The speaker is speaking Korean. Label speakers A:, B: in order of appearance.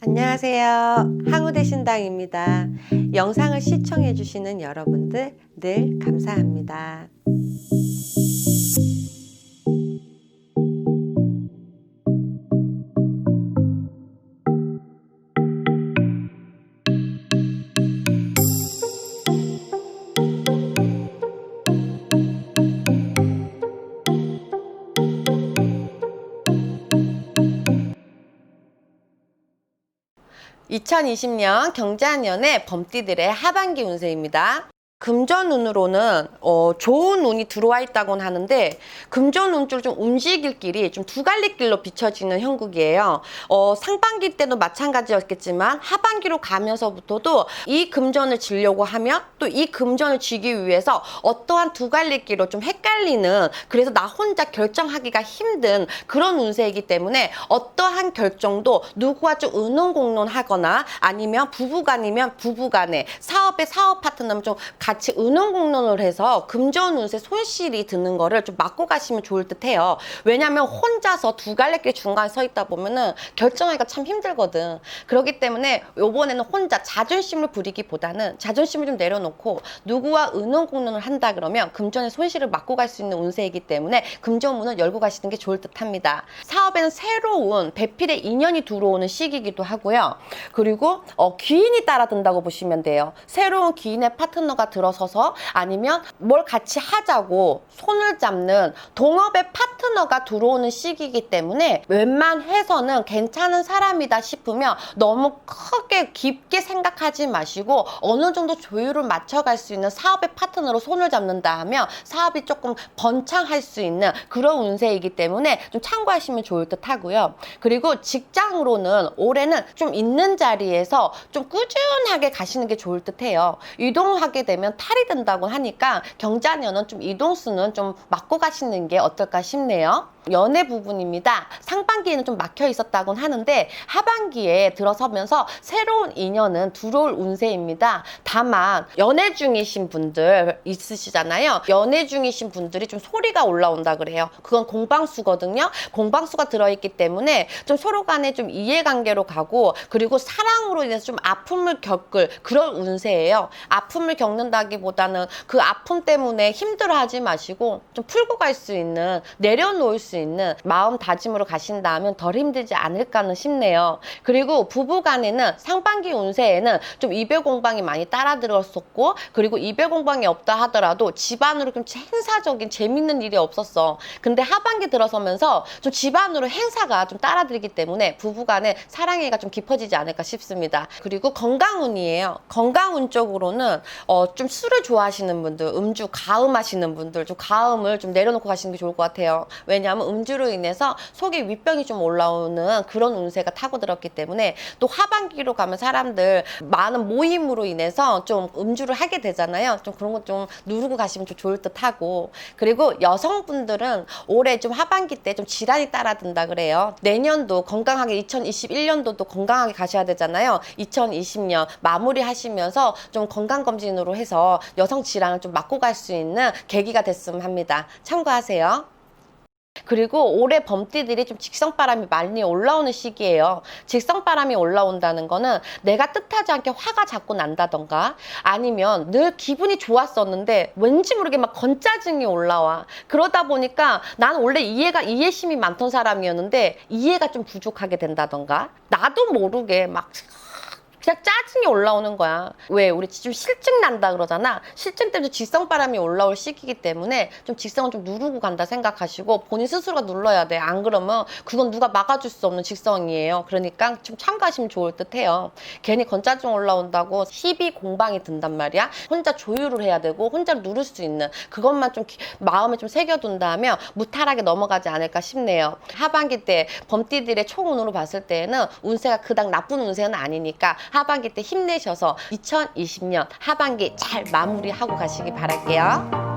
A: 안녕하세요. 항우대 신당입니다. 영상을 시청해주시는 여러분들 늘 감사합니다. (2020년) 경자년의 범띠들의 하반기 운세입니다. 금전운으로는 어, 좋은 운이 들어와 있다고는 하는데 금전운줄 좀 움직일 길이 좀 두 갈래 길로 비춰지는 형국이에요. 어, 상반기 때도 마찬가지였겠지만 하반기로 가면서부터도 이 금전을 지려고 하면 또 이 금전을 쥐기 위해서 어떠한 두 갈래 길로 좀 헷갈리는 그래서 나 혼자 결정하기가 힘든 그런 운세이기 때문에 어떠한 결정도 누구와 좀 의논공론하거나 아니면 부부간이면 부부간에 사업의 사업 파트너면 좀 같이 의논공론을 해서 금전 운세 손실이 드는 거를 좀 막고 가시면 좋을 듯해요. 왜냐하면 혼자서 두 갈래 길 중간에 서 있다 보면은 결정하기가 참 힘들거든. 그렇기 때문에 요번에는 혼자 자존심을 부리기보다는 자존심을 좀 내려놓고 누구와 의논공론을 한다 그러면 금전의 손실을 막고 갈 수 있는 운세이기 때문에 금전문을 열고 가시는 게 좋을 듯합니다. 사업에는 새로운 배필의 인연이 들어오는 시기이기도 하고요. 그리고 어, 귀인이 따라든다고 보시면 돼요. 새로운 귀인의 파트너가 들 어서서 아니면 뭘 같이 하자고 손을 잡는 동업의 파트 너가 들어오는 시기이기 때문에 웬만해서는 괜찮은 사람이다 싶으면 너무 크게 깊게 생각하지 마시고 어느 정도 조율을 맞춰갈 수 있는 사업의 파트너로 손을 잡는다 하면 사업이 조금 번창할 수 있는 그런 운세이기 때문에 좀 참고하시면 좋을 듯 하고요. 그리고 직장으로는 올해는 좀 있는 자리에서 좀 꾸준하게 가시는 게 좋을 듯 해요. 이동하게 되면 탈이 된다고 하니까 경자년은 좀 이동수는 좀 막고 가시는 게 어떨까 싶네요. 귀엽네요. 연애 부분입니다. 상반기에는 좀 막혀 있었다곤 하는데 하반기에 들어서면서 새로운 인연은 들어올 운세입니다. 다만 연애 중이신 분들 있으시잖아요. 연애 중이신 분들이 좀 소리가 올라온다 그래요. 그건 공방수거든요. 공방수가 들어있기 때문에 좀 서로 간에 좀 이해관계로 가고 그리고 사랑으로 인해서 좀 아픔을 겪을 그런 운세예요. 아픔을 겪는다기보다는 그 아픔 때문에 힘들어하지 마시고 좀 풀고 갈 수 있는 내려놓을 수 있는 마음 다짐으로 가신다면 덜 힘들지 않을까는 싶네요. 그리고 부부간에는 상반기 운세에는 좀 이별 공방이 많이 따라 들었었고 그리고 이별 공방이 없다 하더라도 집안으로 좀 행사적인 재밌는 일이 없었어. 근데 하반기 들어서면서 좀 집안으로 행사가 좀 따라들기 때문에 부부간에 사랑애가 좀 깊어지지 않을까 싶습니다. 그리고 건강운이에요. 건강운 쪽으로는 어, 좀 술을 좋아하시는 분들, 음주 가음하시는 분들, 좀 가음을 좀 내려놓고 가시는 게 좋을 것 같아요. 왜냐하면 음주로 인해서 속에 윗병이 좀 올라오는 그런 운세가 타고 들었기 때문에 또 하반기로 가면 사람들 많은 모임으로 인해서 좀 음주를 하게 되잖아요. 좀 그런 것 좀 누르고 가시면 좀 좋을 듯 하고 그리고 여성분들은 올해 좀 하반기 때 좀 질환이 따라든다 그래요. 내년도 건강하게 2021년도도 건강하게 가셔야 되잖아요. 2020년 마무리 하시면서 좀 건강검진으로 해서 여성 질환을 좀 막고 갈 수 있는 계기가 됐으면 합니다. 참고하세요. 그리고 올해 범띠들이 좀 직성바람이 많이 올라오는 시기예요. 직성바람이 올라온다는 거는 내가 뜻하지 않게 화가 자꾸 난다던가 아니면 늘 기분이 좋았었는데 왠지 모르게 막 건짜증이 올라와. 그러다 보니까 난 원래 이해가 이해심이 많던 사람이었는데 이해가 좀 부족하게 된다던가 나도 모르게 막 그냥 짜증이 올라오는 거야. 왜? 우리 좀 실증 난다 그러잖아. 실증 때문에 직성 바람이 올라올 시기이기 때문에 좀 직성을 좀 누르고 간다 생각하시고 본인 스스로가 눌러야 돼. 안 그러면 그건 누가 막아줄 수 없는 직성이에요. 그러니까 좀 참가하시면 좋을 듯 해요. 괜히 건짜증 올라온다고 시비 공방이 든단 말이야. 혼자 조율을 해야 되고 혼자 누를 수 있는 그것만 좀 기- 마음에 좀 새겨둔다면 무탈하게 넘어가지 않을까 싶네요. 하반기 때 범띠들의 총운으로 봤을 때는 운세가 그닥 나쁜 운세는 아니니까 하반기 때 힘내셔서 2020년 하반기 잘 마무리하고 가시기 바랄게요.